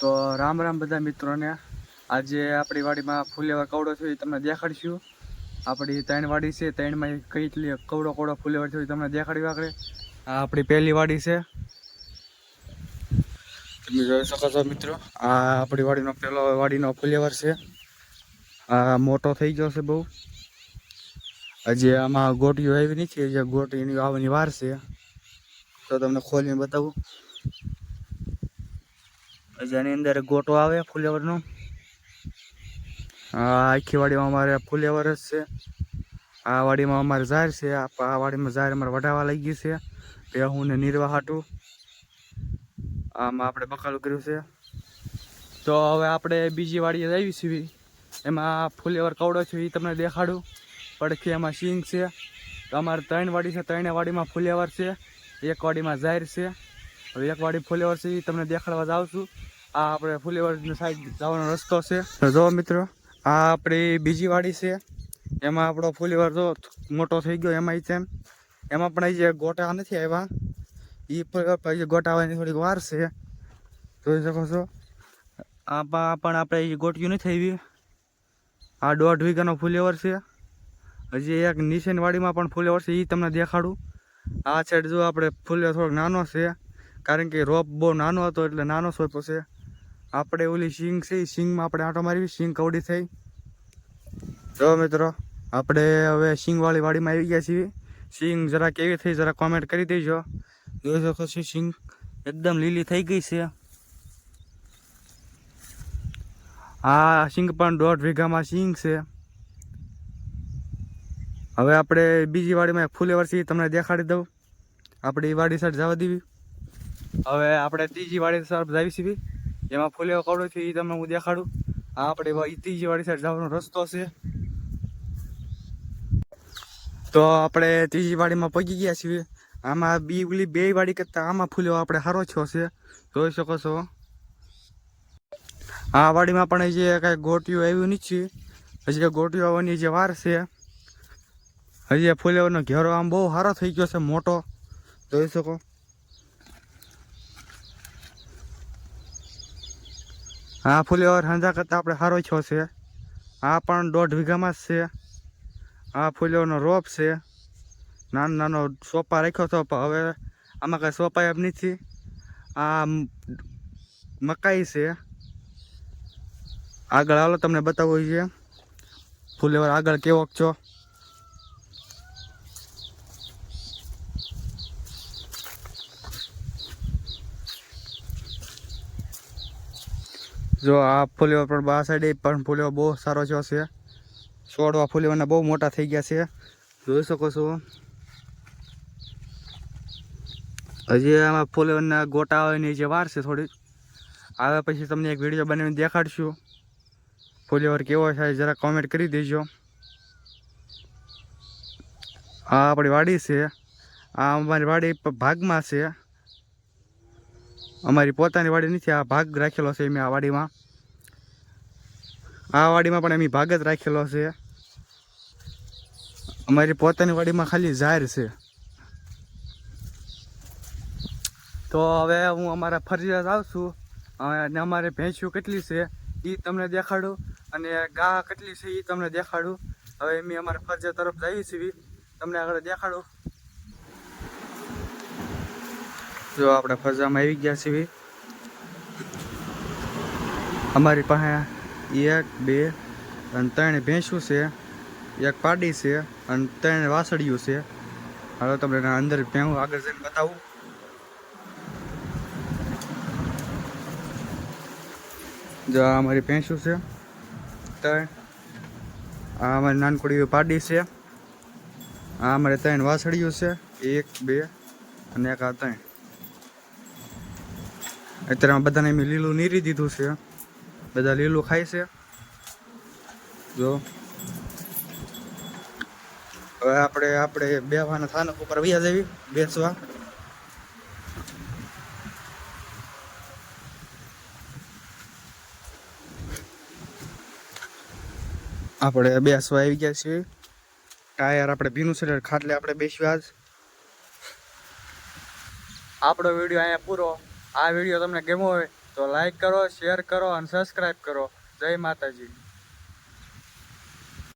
તો રામ રામ બધા મિત્રોને. આજે આપણી વાડીમાં ફુલેવર કવડો છે એ તમને દેખાડીશું. આપણી ત્રણ વાડી છે, ત્રણમાં કેટલી કવડો કવડો ફુલેવર છે એ તમને દેખાડી આ આપણી પહેલી વાડી છે. તમે જોઈ શકો છો મિત્રો, આ આપણી વાડીનો પહેલો વાડીનો ફુલેવર છે. આ મોટો થઈ ગયો છે બહુ. હજી આમાં ગોટીઓ આવી નથી હજી ગોટીની આવવાની વાર છે. તો તમને ખોલીને બતાવું. હજી આની અંદર ગોટો આવે ફુલેવરનો. આખી વાડીમાં અમારે ફુલેવર જ છે. આ વાડીમાં અમારે ઝાર છે. આ વાડીમાં ઝાર અમારે વઢાવા લઈ ગયું છે. ભેહું ને નીરવા હાટું. આમાં આપણે બકાલું કર્યું છે. તો હવે આપણે બીજી વાડીએ આવી છીએ એમાં ફુલેવર કવડો છે એ તમને દેખાડું. પડખી એમાં સિંગ છે. અમારે ત્રણ વાડી છે. ત્રણે વાડીમાં ફુલેવર છે. એક વાડીમાં ઝાર છે. હવે એક વાડી ફુલેવર છે એ તમને દેખાડવા જાઉં છું. આ આપણે ફુલેવરની સાઈડ જવાનો રસ્તો છે. જો મિત્રો, આ આપણી બીજી વાડી છે. એમાં આપણો ફુલેવર જો મોટો થઈ ગયો એમાં છે એમાં. પણ જે ગોટા નથી આવ્યા. એ ગોટા આવવાની થોડીક વાર છે. જોઈ શકો છો. આ પણ આપણે ગોટિયું નથી આવી આ દોઢ વીઘાનો ફુલેવર છે. હજી એક નીચેની વાડીમાં પણ ફુલેવર છે એ તમને દેખાડું. આ સાઈડ જો આપણે ફુલેવર થોડોક નાનો છે. કારણ કે રોપ બહુ નાનો હતો એટલે નાનો સોંપ્યો છે. આપણે ઓલી સિંગ છે સિંગમાં આપણે આંટો મારવી સિંગ કવડી થઈ. જો મિત્રો, આપણે હવે સિંગવાળી વાડીમાં આવી ગયા છીએ. સિંગ જરા કેવી થઈ જરા કોમેન્ટ કરી દેજો. જોઈ શકો છો સિંગ એકદમ લીલી થઈ ગઈ છે. આ સિંગ પણ દોઢ વીઘામાં સિંગ છે. હવે આપણે બીજી વાડીમાં એક ફુલેવર છે તમને દેખાડી દઉં. આપણે એ વાડી સાઈડ જવા દેવી. હવે આપણે ત્રીજી વાડી સાઈડ જાવી છીએ એમાં ફૂલિયો કવડો છે એ તમને હું દેખાડું. આ આપણે ત્રીજી વાડી સાઈડ જવાનો રસ્તો છે. તો આપણે ત્રીજી વાડીમાં પગી ગયા છીએ. આમાં બી ઓલી બે વાડી કરતાં આમાં ફૂલેવો આપણે સારો છો છે. જોઈ શકો છો. આ વાડીમાં પણ હજી કાંઈ ગોટીઓ આવ્યું નથી હજી કાંઈ આવવાની જે વાર છે. હજી આ ઘેરો આમ બહુ સારો થઈ ગયો છે, મોટો. જોઈ શકો. આ ફુલેવર હંધા કરતાં આપણે સારો છો છે. આ પણ દોઢ વીઘામાં જ છે. આ ફુલેવરનો રોપ છે. નાનો નાનો સોપા રાખ્યો હતો, પણ હવે આમાં કાંઈ સોપા એમ નથી. આ મકાઈ છે. આગળ હાલો, તમને બતાવવું છે. ફુલેવર આગળ કેવોક છો? જો આ ફૂલેવા પણ બા સાઈડે પણ ફૂલેવા બહુ સારો છો. છે છોડવા ફૂલેવાના બહુ મોટા થઈ ગયા છે. જોઈ શકો છો. હજી આમાં ફૂલેવાના ગોટા હોય ને જે વાર છે થોડી આવે પછી તમને એક વીડિયો બનાવીને દેખાડશું. ફૂલેવર કેવો છે, જરા કોમેન્ટ કરી દેજો. આ આપણી વાડી છે. આ અમારી વાડી ભાગમાં છે. અમારી પોતાની વાડી નથી, આ ભાગ રાખેલો છે મેં આ વાડીમાં. આ વાડીમાં પણ એમ ભાગ જ રાખેલો છે. અમારી પોતાની વાડીમાં ખાલી જાહેર છે. તો હવે હું અમારા ફરજિયાત આવશું અને અમારે ભેંસ્યું કેટલી છે એ તમને દેખાડું. અને ગા કેટલી છે એ તમને દેખાડું. હવે મેં અમારા ફરજિયાત તરફ જઈએ છીએ. તમને આગળ દેખાડું. જો આપણે ફરજામાં આવી ગયા છીએ. અમારી પાસે એક, બે અને ત્રણ ભેંસું છે, એક પાડી છે અને ત્રણ વાસળિયું છે. હવે તમને એના અંદર ભેહું આગળ જઈને બતાવું. જો આ અમારી ભેંસું છે. ત્રણ. આ અમારી નાનકડી પાડી છે. આ અમારે ત્રણ વાસળિયું છે. એક, બે અને એક આ ત્રણ. અત્યારે બધાને મેં લીલું નીરી દીધું છે. બધા લીલું ખાય છે. જો. હવે આપણે આપણે બેવાના સ્થાનક ઉપર વ્યા જવી બેસવા. આપણે બેસવા આવી ગયા છીએ. ટાયર આપણે ભીનું છે ખાટલે આપણે બેસ્યું આજ આપણો વીડિયો અહીંયા પૂરો. આ વીડિયો તમને ગમ્યો હોય તો લાઈક કરો, શેર કરો અને સબસ્ક્રાઈબ કરો. જય માતાજી.